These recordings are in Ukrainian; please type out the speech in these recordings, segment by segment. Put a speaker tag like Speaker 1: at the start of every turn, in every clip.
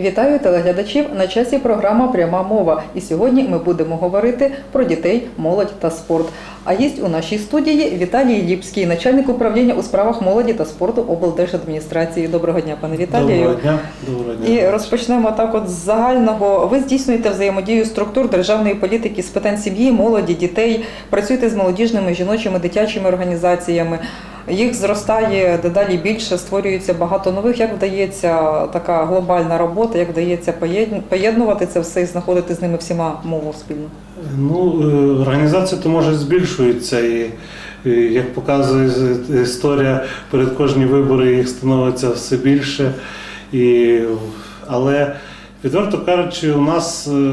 Speaker 1: Вітаю телеглядачів на часі програма Пряма мова. І сьогодні ми будемо говорити про дітей, молодь та спорт. А є у нашій студії Віталій Ліпський, начальник управління у справах молоді та спорту облдержадміністрації. Доброго дня, пане Віталію.
Speaker 2: Доброго дня. Доброго дня.
Speaker 1: І розпочнемо так от з загального. Ви здійснюєте взаємодію структур державної політики з питань сім'ї, молоді, дітей, працюєте з молодіжними, жіночими, дитячими організаціями. Їх зростає дедалі більше, створюється багато нових. Як вдається така глобальна робота, як вдається поєдн- поєднувати це все і знаходити з ними всіма мову спільну?
Speaker 2: Ну, е, організація то може збільшується і, і як показує історія, перед кожні вибори їх становиться все більше. І, але відверто кажучи, у нас е,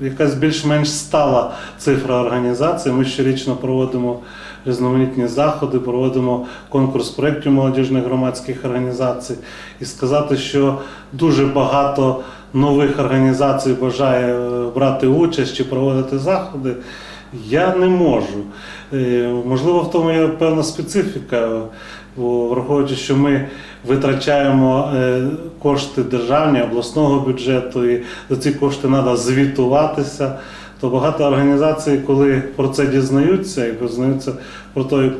Speaker 2: якась більш-менш стала цифра організації. Ми щорічно проводимо різноманітні заходи, проводимо конкурс проєктів молодіжних громадських організацій. І сказати, що дуже багато нових організацій бажає е, брати участь чи проводити заходи, я не можу. Е, Можливо, в тому є певна специфіка, бо враховуючи, що ми витрачаємо е, кошти державні, обласного бюджету, і за ці кошти треба звітуватися. То багато організацій, коли про це дізнаються і дізнаються про той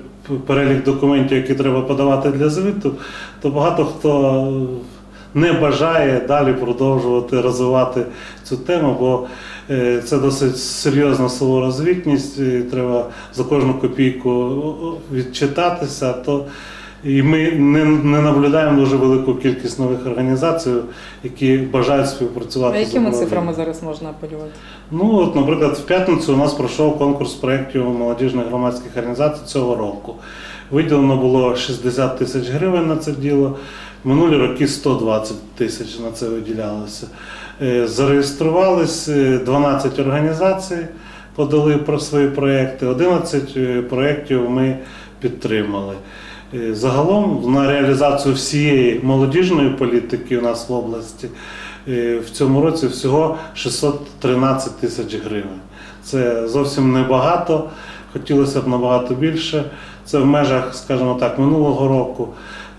Speaker 2: перелік документів, які треба подавати для звіту, то багато хто не бажає далі продовжувати розвивати цю тему, бо е, це досить серйозна сувора звітність, і треба за кожну копійку відчитатися. То і ми не, не наблюдаємо дуже велику кількість нових організацій, які бажають співпрацювати.
Speaker 1: А якими цифрами зараз можна апелювати?
Speaker 2: Ну, от, наприклад, в п'ятницю у нас пройшов конкурс проєктів молодіжних громадських організацій цього року. Виділено було 60 тисяч гривень на це діло. Минулі роки 120 тисяч на це виділялося. Е, Зареєструвались е, 12 організацій, подали про свої проєкти. 11 е, проєктів ми підтримали. Е, Загалом на реалізацію всієї молодіжної політики у нас в області е, в цьому році всього 613 тисяч гривень. Це зовсім небагато, хотілося б набагато більше. Це в межах, скажімо так, минулого року,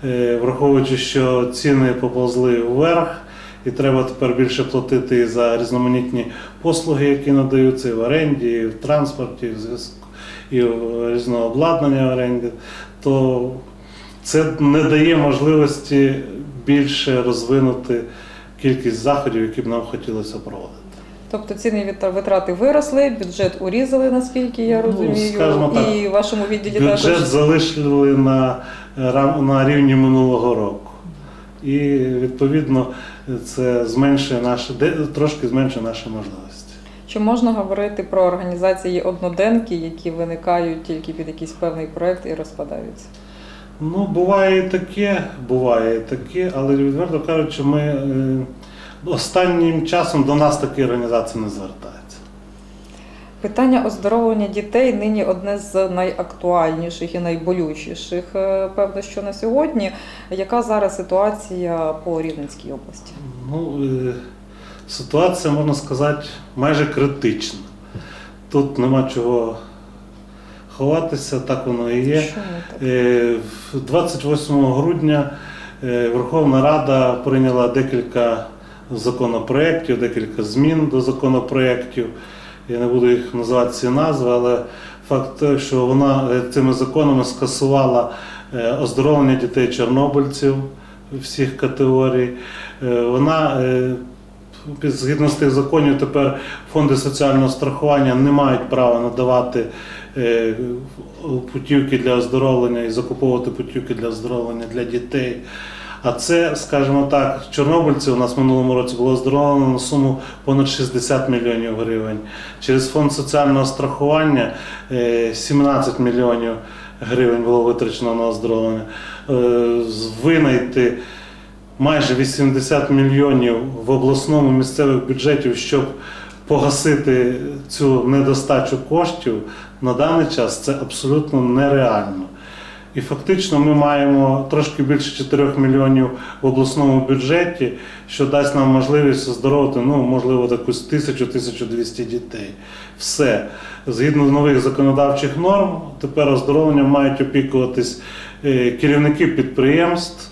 Speaker 2: Е, враховуючи, що ціни поповзли вверх, і треба тепер більше платити і за різноманітні послуги, які надаються і в оренді, і в транспорті, і в зв'язку, і в різного обладнання оренді, то це не дає можливості більше розвинути кількість заходів, які б нам хотілося проводити.
Speaker 1: Тобто ціни витрати виросли, бюджет урізали, наскільки я
Speaker 2: Ну,
Speaker 1: розумію,
Speaker 2: скажімо так,
Speaker 1: і вашому відділі
Speaker 2: Бюджет
Speaker 1: також.
Speaker 2: залишили на, на рівні минулого року. І відповідно це зменшує наші, трошки зменшує наші можливості.
Speaker 1: Чи можна говорити про організації одноденки, які виникають тільки під якийсь певний проект і розпадаються?
Speaker 2: Ну, буває і таке, буває і таке, але відверто кажучи, ми е, останнім часом до нас такі організації не звертаються.
Speaker 1: Питання оздоровлення дітей нині одне з найактуальніших і найболючіших, е, певно, що на сьогодні. Яка зараз ситуація по Рівненській області?
Speaker 2: Ну, е, ситуація, можна сказати, майже критична. Тут нема чого ховатися, так воно і є.
Speaker 1: Що не так?
Speaker 2: Е, в 28 грудня е, Верховна Рада прийняла декілька законопроєктів, декілька змін до законопроєктів. Я не буду їх називати ці назви, але факт, той, що вона е, цими законами скасувала оздоровлення дітей чорнобильців всіх категорій. Вона згідно з тих законів, тепер фонди соціального страхування не мають права надавати е, путівки для оздоровлення і закуповувати путівки для оздоровлення для дітей. А це, скажімо так, чорнобильці у нас минулому році було оздоровлено на суму понад 60 мільйонів гривень. Через фонд соціального страхування е, 17 мільйонів гривень було витрачено на оздоровлення. Е, Винайти майже 80 мільйонів в обласному місцевих бюджетів, щоб погасити цю недостачу коштів на даний час це абсолютно нереально. І фактично ми маємо трошки більше 4 мільйонів в обласному бюджеті, що дасть нам можливість оздоровити, ну, можливо, якусь 1000-1200 дітей. Все. Згідно нових законодавчих норм, тепер оздоровленням мають опікуватись е, керівники підприємств,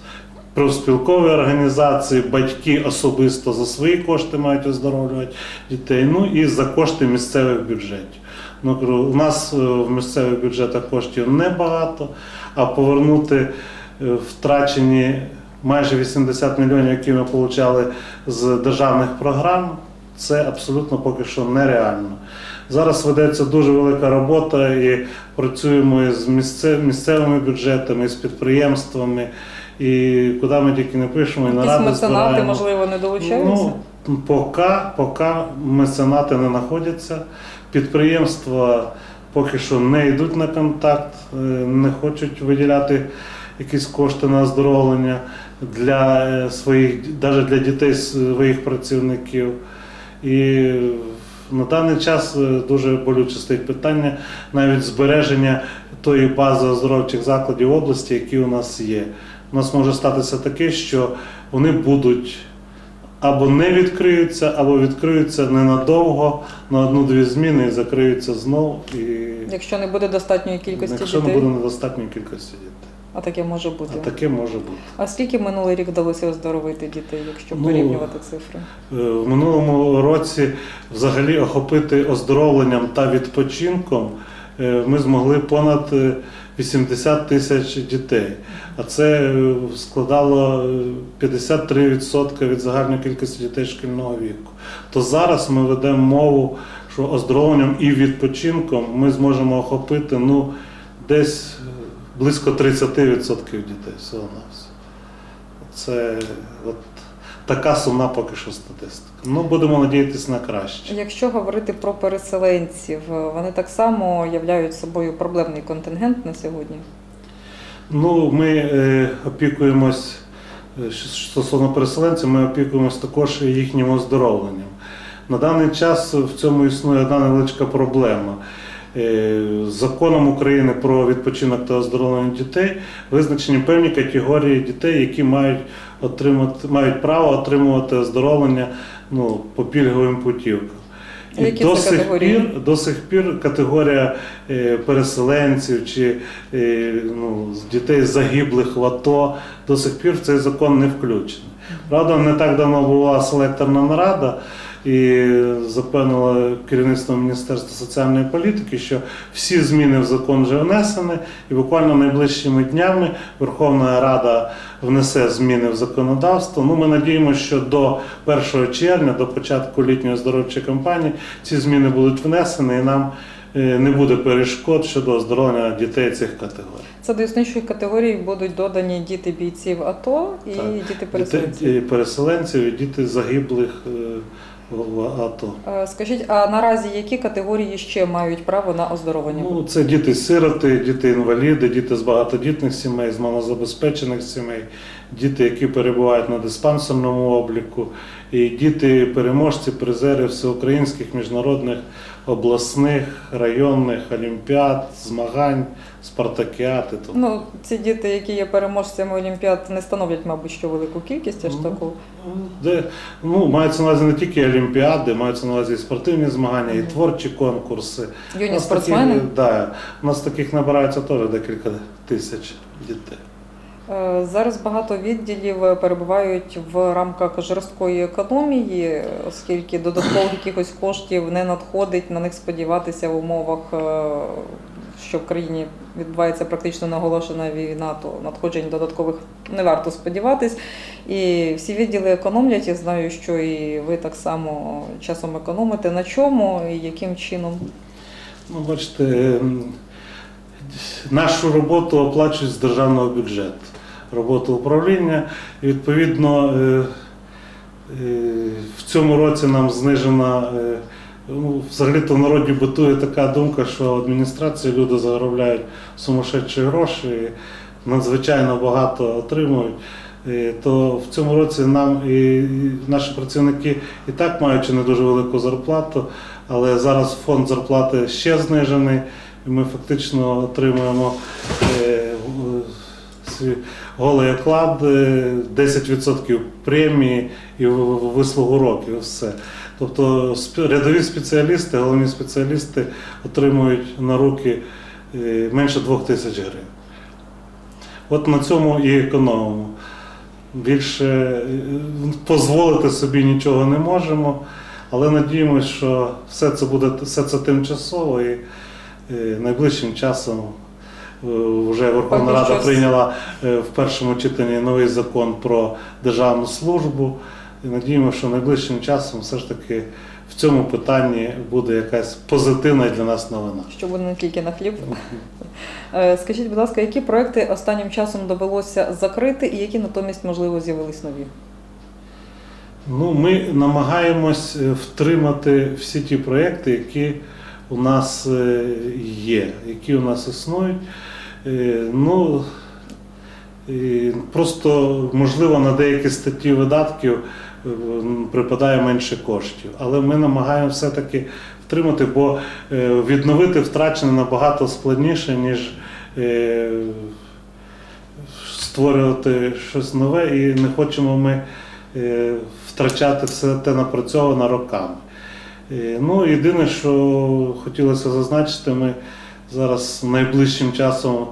Speaker 2: профспілкові організації, батьки особисто за свої кошти мають оздоровлювати дітей, ну і за кошти місцевих бюджетів. Ну, у нас е, в місцевих бюджетах коштів небагато, а повернути е, втрачені майже 80 мільйонів, які ми отримали з державних програм, це абсолютно поки що нереально. Зараз ведеться дуже велика робота і працюємо місце- місцевими бюджетами, з підприємствами. І куди ми тільки не пишемо, і наради
Speaker 1: меценати, можливо, не долучаються?
Speaker 2: Ну, поки, поки меценати не знаходяться. Підприємства поки що не йдуть на контакт, е, не хочуть виділяти якісь кошти на оздоровлення для е, своїх, навіть для дітей своїх працівників. І на даний час е, дуже болюче стоїть питання навіть збереження тої бази оздоровчих закладів області, які у нас є. У нас може статися таке, що вони будуть або не відкриються, або відкриються ненадовго на одну-дві зміни і закриються знов. І
Speaker 1: Якщо не буде достатньої кількості
Speaker 2: якщо не буде недостатньої кількості дітей.
Speaker 1: А таке може бути.
Speaker 2: А таке може бути.
Speaker 1: А скільки минулий рік вдалося оздоровити дітей, якщо
Speaker 2: Ну,
Speaker 1: порівнювати цифри?
Speaker 2: Е, В минулому році взагалі охопити оздоровленням та відпочинком е, ми змогли понад е, 80 тисяч дітей. А це е, складало е, 53% від загальної кількості дітей шкільного віку. То зараз ми ведемо мову, що оздоровленням і відпочинком ми зможемо охопити ну, десь е, близько 30% дітей всього нас. Це от така сумна поки що статистика. Ну, будемо надіятися на краще.
Speaker 1: Якщо говорити про переселенців, вони так само являють собою проблемний контингент на сьогодні.
Speaker 2: Ну, ми е, опікуємось е, стосовно переселенців, ми опікуємось також їхнім оздоровленням. На даний час в цьому існує одна невеличка проблема. Е, Законом України про відпочинок та оздоровлення дітей визначені певні категорії дітей, які мають отримати мають право отримувати оздоровлення ну, по пільговим путівкам. І
Speaker 1: Які
Speaker 2: до сих
Speaker 1: категорії?
Speaker 2: пір до сих пір категорія е, переселенців чи е, ну, дітей загиблих в АТО до сих пір в цей закон не включений. Правда, не так давно була селекторна нарада і запевнила керівництво Міністерства соціальної політики, що всі зміни в закон вже внесені, і буквально найближчими днями Верховна Рада внесе зміни в законодавство. Ну, ми надіємося, що до 1 червня, до початку літньої оздоровчої кампанії, ці зміни будуть внесені і нам е, не буде перешкод щодо оздоровлення дітей цих категорій.
Speaker 1: Це до існуючої категорії будуть додані діти бійців АТО і
Speaker 2: Так.
Speaker 1: діти переселенців.
Speaker 2: Дітей переселенців і діти загиблих АТО.
Speaker 1: Е, Скажіть, а наразі які категорії ще мають право на оздоровлення?
Speaker 2: Ну, це діти-сироти, діти-інваліди, діти з багатодітних сімей, з малозабезпечених сімей, діти, які перебувають на диспансерному обліку, і діти-переможці, призери всеукраїнських, міжнародних, обласних, районних олімпіад, змагань, тому.
Speaker 1: Ну, ці діти, які є переможцями Олімпіад, не становлять, мабуть, що велику кількість аж
Speaker 2: Ну,
Speaker 1: таку.
Speaker 2: Де, ну, маються на увазі не тільки олімпіади, маються на увазі і спортивні змагання, і творчі конкурси.
Speaker 1: Юні спортсмени.
Speaker 2: Такі, да, у нас таких набирається теж декілька тисяч дітей.
Speaker 1: Е, Зараз багато відділів е, перебувають в рамках жорсткої економії, оскільки додаткових якихось коштів не надходить на них сподіватися в умовах, е, що в країні відбувається практично наголошена війна, то надходжень додаткових не варто сподіватись. І всі відділи економлять. Я знаю, що і ви так само часом економите. На чому і яким чином?
Speaker 2: Ну, бачите, ем, нашу роботу оплачують з державного бюджету, роботу управління. І відповідно е, е, в цьому році нам знижена. е, Ну, взагалі-то в народі бутує така думка, що адміністрації люди заробляють сумасшедші гроші, надзвичайно багато отримують. То в цьому році нам і наші працівники і так маючи не дуже велику зарплату, але зараз фонд зарплати ще знижений, і ми фактично отримуємо голий оклад, е, 10% премії і вислугу років. Все. Тобто рядові спеціалісти, головні спеціалісти отримують на руки е, менше 2 тисяч гривень. От на цьому і економимо. більше е, дозволити собі нічого не можемо. Але надіємося, що все це буде все це тимчасово і е, найближчим часом е, вже Верховна Рада прийняла е, в першому читанні новий закон про державну службу. І надіємося, що найближчим часом все ж таки в цьому питанні буде якась позитивна для нас новина.
Speaker 1: Що буде не тільки на хліб. Е, Скажіть, будь ласка, які проекти останнім часом довелося закрити і які натомість, можливо, з'явились нові?
Speaker 2: Ну, ми намагаємось е, втримати всі ті проекти, які у нас е, є, які у нас існують. Е, Ну, просто, можливо, на деякі статті видатків е, припадає менше коштів. Але ми намагаємося все-таки втримати, бо е, відновити втрачене набагато складніше, ніж е, створювати щось нове, і не хочемо ми е, втрачати все те напрацьоване роками. Е, Ну, єдине, що хотілося зазначити, ми зараз найближчим часом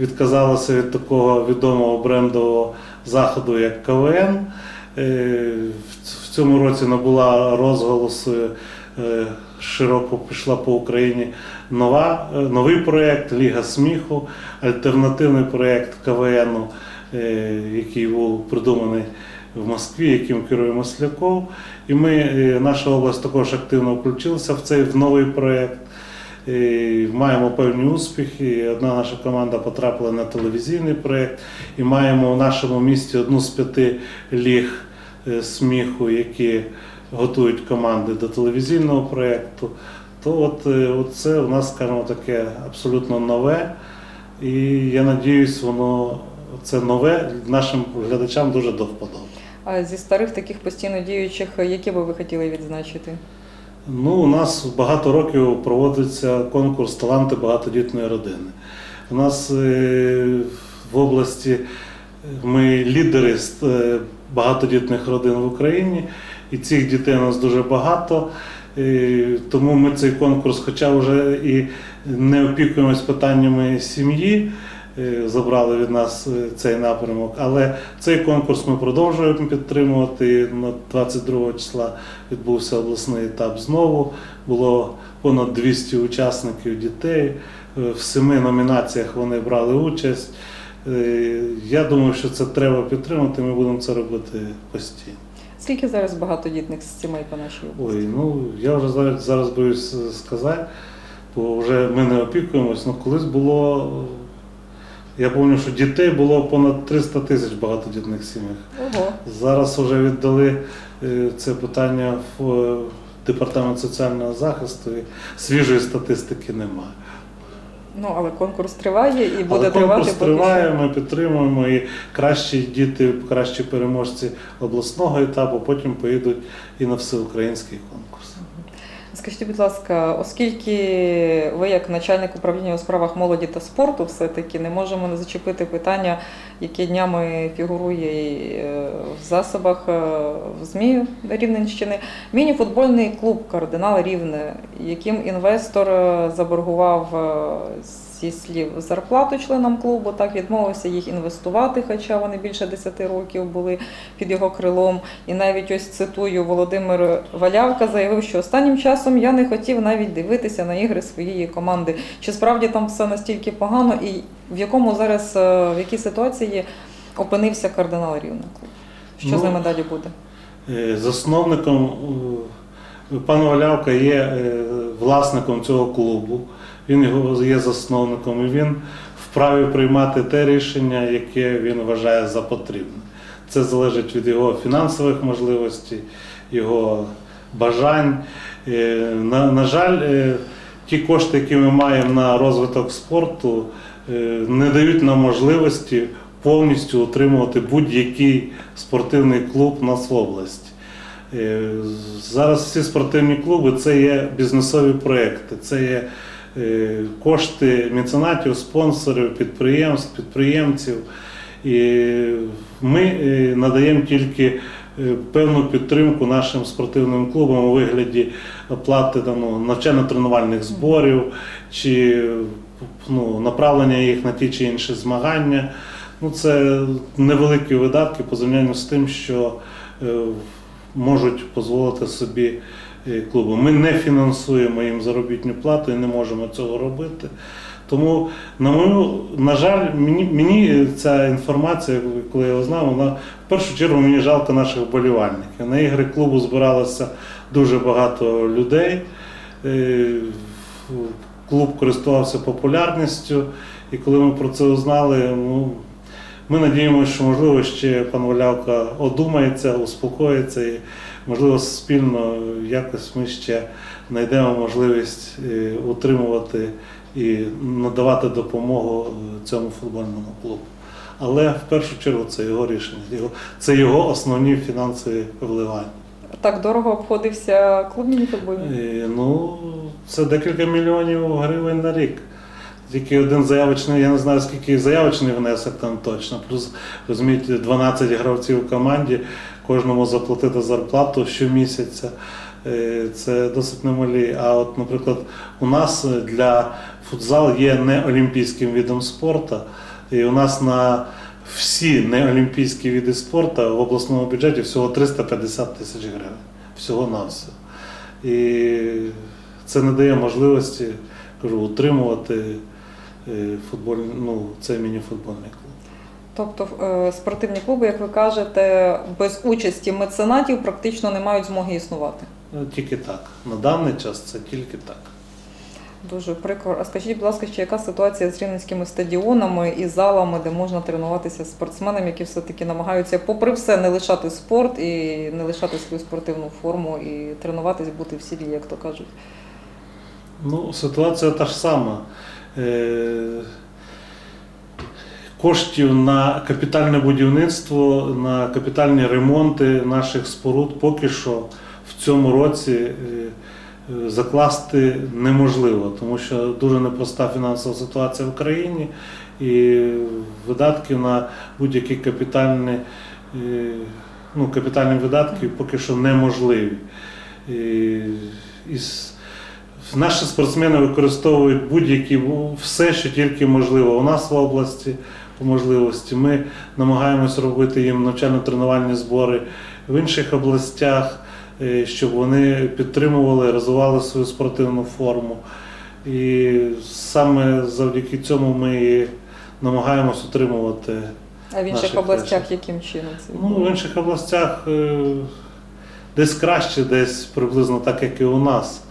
Speaker 2: відказалися від такого відомого брендового заходу, як КВН. Е, В цьому році набула розголосу, е, широко пішла по Україні нова, е, новий проєкт Ліга сміху, альтернативний проєкт КВНу, е, який був придуманий в Москві, яким керує Масляков. І ми, наша область також активно включилася в цей в новий проєкт. І маємо певні успіхи. Одна наша команда потрапила на телевізійний проєкт, і маємо в нашому місті одну з п'яти ліг е, сміху, які готують команди до телевізійного проєкту. То от, е, от це у нас, скажімо, таке абсолютно нове. І я надіюсь, воно це нове нашим глядачам дуже до вподоби.
Speaker 1: А зі старих таких постійно діючих, які би ви хотіли відзначити?
Speaker 2: Ну, у нас багато років проводиться конкурс Таланти багатодітної родини. У нас е, в області ми лідери е, багатодітних родин в Україні, і цих дітей у нас дуже багато. Е, Тому ми цей конкурс, хоча вже і не опікуємось питаннями сім'ї, е, забрали від нас е, цей напрямок. Але цей конкурс ми продовжуємо підтримувати. На 22 числа відбувся обласний етап знову. Було понад 200 учасників дітей. Е, В семи номінаціях вони брали участь. Е, Я думаю, що це треба підтримати. Ми будемо це робити постійно.
Speaker 1: Скільки зараз багатодітних сімей по нашій області?
Speaker 2: Ой, ну я вже зараз, зараз боюсь сказати, бо вже ми не опікуємось. Ну колись було. Я пам'ятаю, що дітей було понад 300 тисяч в багатодітних сім'ях.
Speaker 1: Ого.
Speaker 2: Зараз вже віддали е, це питання в е, департамент соціального захисту. і Свіжої статистики немає.
Speaker 1: Ну, але конкурс триває і буде
Speaker 2: Але
Speaker 1: тривати
Speaker 2: конкурс триває, ми підтримуємо і кращі діти, кращі переможці обласного етапу, потім поїдуть і на всеукраїнський конкурс.
Speaker 1: Скажіть, будь ласка, оскільки ви, як начальник управління у справах молоді та спорту, все-таки не можемо не зачепити питання, яке днями фігурує е, в засобах е, в ЗМІ Рівненщини. Міні-футбольний клуб Кардинал Рівне, яким інвестор е, заборгував зі слів зарплату членам клубу, так відмовився їх інвестувати, хоча вони більше 10 років були під його крилом. І навіть ось цитую Володимир Валявка заявив, що останнім часом я не хотів навіть дивитися на ігри своєї команди. Чи справді там все настільки погано, і в якому зараз е, в якій ситуації опинився кардинал Рівне? Що
Speaker 2: Ну,
Speaker 1: з ними далі буде?
Speaker 2: Е, Засновником е, пан Валявка є власником цього клубу. Він його є засновником, і він вправі приймати те рішення, яке він вважає за потрібне. Це залежить від його фінансових можливостей, його бажань. Е, На, на жаль, е, ті кошти, які ми маємо на розвиток спорту, е, не дають нам можливості повністю утримувати будь-який спортивний клуб нас в області. Зараз всі спортивні клуби це є бізнесові проекти, це є кошти меценатів, спонсорів, підприємств, підприємців. І ми е, надаємо тільки е, певну підтримку нашим спортивним клубам у вигляді оплати ну, навчально-тренувальних зборів чи ну, направлення їх на ті чи інші змагання. Ну, це невеликі видатки по порівнянню з тим, що е, можуть дозволити собі е, клуби. Ми не фінансуємо їм заробітну плату і не можемо цього робити. Тому, на мою, на жаль, мені, мені ця інформація, коли я його знав, вона в першу чергу мені жалко наших вболівальників. На ігри клубу збиралося дуже багато людей. Е, Клуб користувався популярністю, і коли ми про це узнали, ну, ми надіємося, що можливо ще пан Валявка одумається, успокоїться і можливо спільно якось ми ще знайдемо можливість е, утримувати і надавати допомогу е, цьому футбольному клубу. Але в першу чергу це його рішення, це його основні фінансові вливання.
Speaker 1: Так дорого обходився клуб мініфутбольний?
Speaker 2: Е, Ну, це декілька мільйонів гривень на рік. Тільки один заявочний, я не знаю, скільки заявочний внесок там точно. Плюс, розумієте, 12 гравців в команді, кожному заплатити зарплату щомісяця. Е, Це досить немалі. А от, наприклад, у нас для футзал є неолімпійським видом спорту, і у нас на всі неолімпійські види спорту в обласному бюджеті всього 350 тисяч гривень. Всього на все. І це не дає можливості кажу, утримувати футбольний, ну, цей міні-футбольний клуб.
Speaker 1: Тобто е, спортивні клуби, як ви кажете, без участі меценатів практично не мають змоги існувати.
Speaker 2: Ну, Тільки так. На даний час це тільки так.
Speaker 1: Дуже прикро. А скажіть, будь ласка, ще яка ситуація з рівненськими стадіонами і залами, де можна тренуватися спортсменам, які все-таки намагаються, попри все, не лишати спорт і не лишати свою спортивну форму і тренуватись, бути в сілі, як то кажуть.
Speaker 2: Ну, ситуація та ж сама. Е, Коштів на капітальне будівництво, на капітальні ремонти наших споруд поки що в цьому році е, закласти неможливо, тому що дуже непроста фінансова ситуація в країні і видатки на будь-які капітальні, е, ну, капітальні видатки поки що неможливі. І, і Наші спортсмени використовують будь-які все, що тільки можливо. У нас в області по можливості. Ми намагаємось робити їм навчально-тренувальні збори в інших областях, е, щоб вони підтримували, розвивали свою спортивну форму. І саме завдяки цьому ми намагаємось утримувати.
Speaker 1: А в інших областях
Speaker 2: наших.
Speaker 1: яким чином це?
Speaker 2: Ну, в інших областях е, десь краще, десь приблизно так, як і у нас.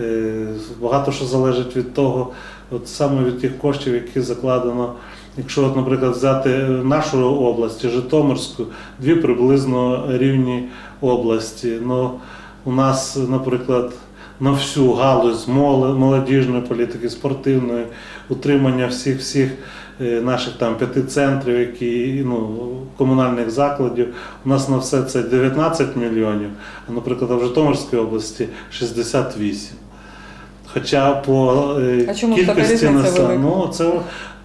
Speaker 2: Е, Багато що залежить від того, от саме від тих коштів, які закладено. Якщо, от, наприклад, взяти нашу область, Житомирську, дві приблизно рівні області. Ну, у нас, наприклад, на всю галузь моло- молодіжної політики, спортивної, утримання всіх всіх е, наших там п'яти центрів, які ну, комунальних закладів. У нас на все це 19 мільйонів, а наприклад, в Житомирській області 68. Хоча по е,
Speaker 1: А чому
Speaker 2: кількості населення, ну це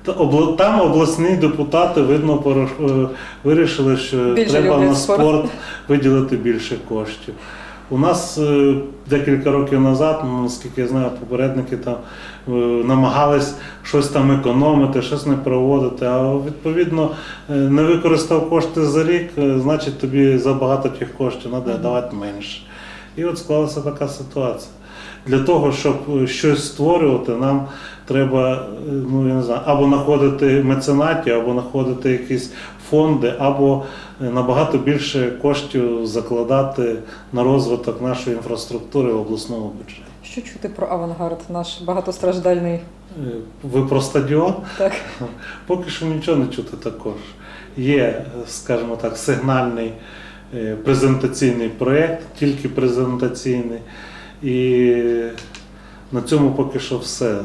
Speaker 2: та там обласні депутати видно е, вирішили, що
Speaker 1: Більше
Speaker 2: треба на
Speaker 1: спорт
Speaker 2: виділити більше коштів. У нас е, декілька років назад, ну, наскільки я знаю, попередники там е, намагались щось там економити, щось не проводити. А відповідно е, не використав кошти за рік, значить тобі забагато тих коштів треба давати менше. І от склалася така ситуація. Для того, щоб е, щось створювати, нам треба е, ну, я не знаю, або знаходити меценатів, або знаходити якісь фонди, або е, набагато більше коштів закладати на розвиток нашої інфраструктури в обласному бюджеті.
Speaker 1: Що чути про авангард, наш багатостраждальний?
Speaker 2: Ви про стадіон?
Speaker 1: Так.
Speaker 2: Поки що нічого не чути також. Є, скажімо так, сигнальний презентаційний проєкт, тільки презентаційний. І на цьому поки що все.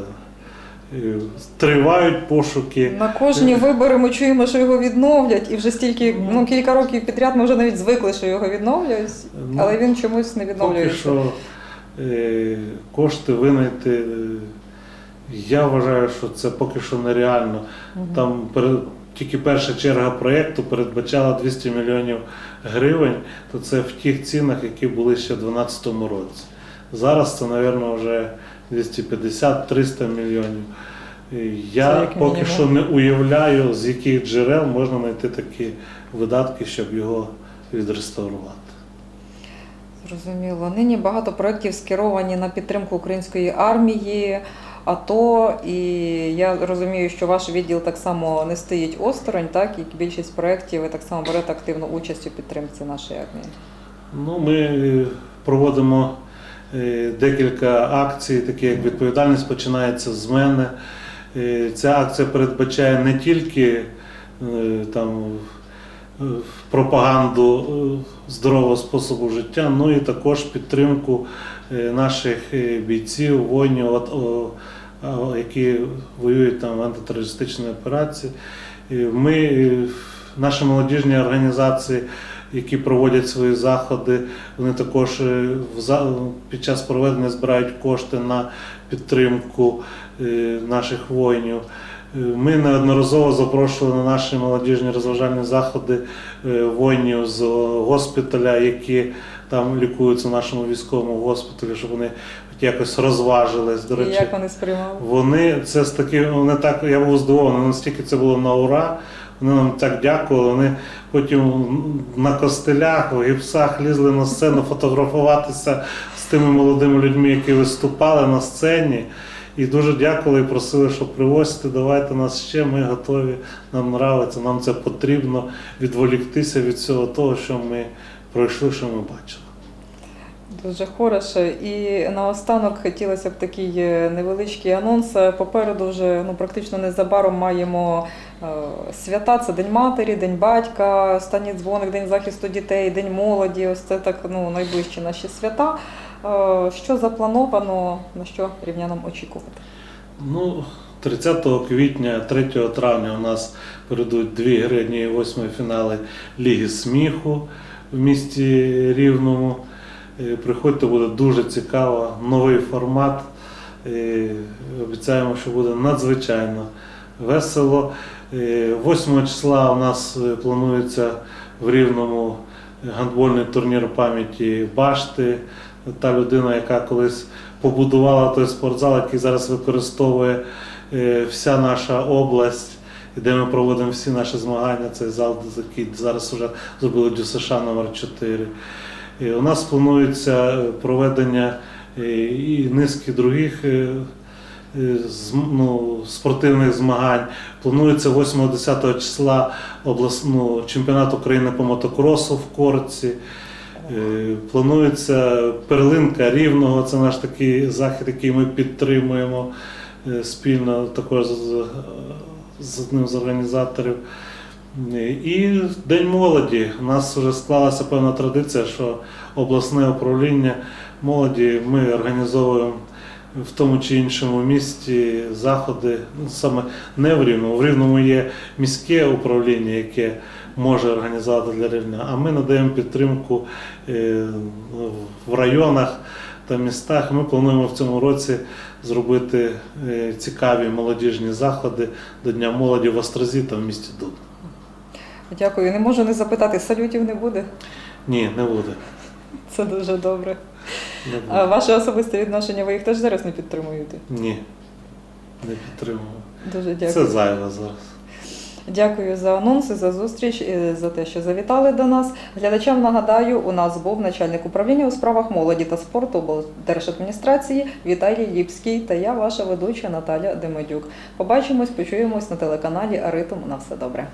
Speaker 2: Е, Тривають пошуки.
Speaker 1: На кожні вибори ми чуємо, що його відновлять, і вже стільки, ну кілька років підряд ми вже навіть звикли, що його відновлюють,
Speaker 2: Ну,
Speaker 1: але він чомусь не
Speaker 2: Поки
Speaker 1: відновлюється.
Speaker 2: що е, кошти винайти. е, Я вважаю, що це поки що нереально. Там тільки перша черга проєкту передбачала 200 мільйонів гривень, то це в тих цінах, які були ще в 2012 році. Зараз це, мабуть, вже 250-300 мільйонів. Я поки
Speaker 1: мінімум.
Speaker 2: що не уявляю, з яких джерел можна знайти такі видатки, щоб його відреставрувати.
Speaker 1: Зрозуміло. Нині багато проєктів скеровані на підтримку української армії, АТО, і я розумію, що ваш відділ так само не стоїть осторонь, так і більшість проєктів ви так само берете активну участь у підтримці нашої армії.
Speaker 2: Ну, ми е, проводимо декілька акцій, такі як відповідальність починається з мене. Е, Ця акція передбачає не тільки е, там, е, пропаганду е, здорового способу життя, ну і також підтримку е, наших е, бійців, воїнів, які воюють там в антитерористичній операції. Ми, е, наші молодіжні організації, які проводять свої заходи, вони також е, під час проведення збирають кошти на підтримку е, наших воїнів. Е, Ми неодноразово запрошували на наші молодіжні розважальні заходи воїнів з госпіталя, які там лікуються в нашому військовому госпіталі, щоб вони якось розважились. До
Speaker 1: і
Speaker 2: речі,
Speaker 1: як вони сприймали?
Speaker 2: вони це з таки, вони так, я був здивований, настільки це було на ура. Вони нам так дякували. Вони потім на костелях, в гіпсах лізли на сцену фотографуватися з тими молодими людьми, які виступали на сцені. І дуже дякували і просили, що привозьте, давайте нас ще, ми готові, нам нравиться, нам це потрібно відволіктися від всього того, що ми пройшли, що ми бачили.
Speaker 1: Дуже хороше. І наостанок хотілося б такий е, невеличкий анонс. Попереду вже ну, практично незабаром маємо свята. Це День матері, День батька, останній дзвоник, День захисту дітей, День молоді. Ось це так ну, найближчі наші свята. Е, Що заплановано, на що рівнянам очікувати?
Speaker 2: Ну, 30 квітня, 3 травня у нас перейдуть дві гри, восьмої фінали Ліги сміху в місті Рівному. Е, Приходьте, буде дуже цікаво, новий формат. Е, Обіцяємо, що буде надзвичайно весело. Е, 8 числа у нас е, планується в Рівному гандбольний турнір пам'яті Башти. Та людина, яка колись побудувала той спортзал, який зараз використовує е, вся наша область, і де ми проводимо всі наші змагання. Цей зал, який зараз вже зробили ДЮСШ номер 4 І у нас планується е, проведення е, і низки других. Е, ну, спортивних змагань. Планується 8-10 числа обласну чемпіонат України по мотокросу в Корці. Е, Планується перлинка рівного. Це наш такий захід, який ми підтримуємо е, спільно також з, одним з організаторів. І День молоді. У нас вже склалася певна традиція, що обласне управління молоді ми організовуємо в тому чи іншому місті заходи, ну, саме не в Рівному. В Рівному є міське управління, яке може організувати для рівня, а ми надаємо підтримку е, в районах та містах. Ми плануємо в цьому році зробити е, цікаві молодіжні заходи до Дня молоді в Острозі та в місті Дубно.
Speaker 1: Дякую. Не можу не запитати, салютів не буде.
Speaker 2: Ні, не буде.
Speaker 1: Це дуже добре.
Speaker 2: Не
Speaker 1: А ваше особисте відношення ви їх теж зараз не підтримуєте?
Speaker 2: Ні, не підтримую.
Speaker 1: Дуже дякую.
Speaker 2: Це зайве зараз.
Speaker 1: Дякую за анонси, за зустріч, і за те, що завітали до нас. Глядачам нагадаю, у нас був начальник управління у справах молоді та спорту облдержадміністрації Віталій Ліпський та я, ваша ведуча Наталя Демедюк. Побачимось, почуємось на телеканалі Аритм. На все добре.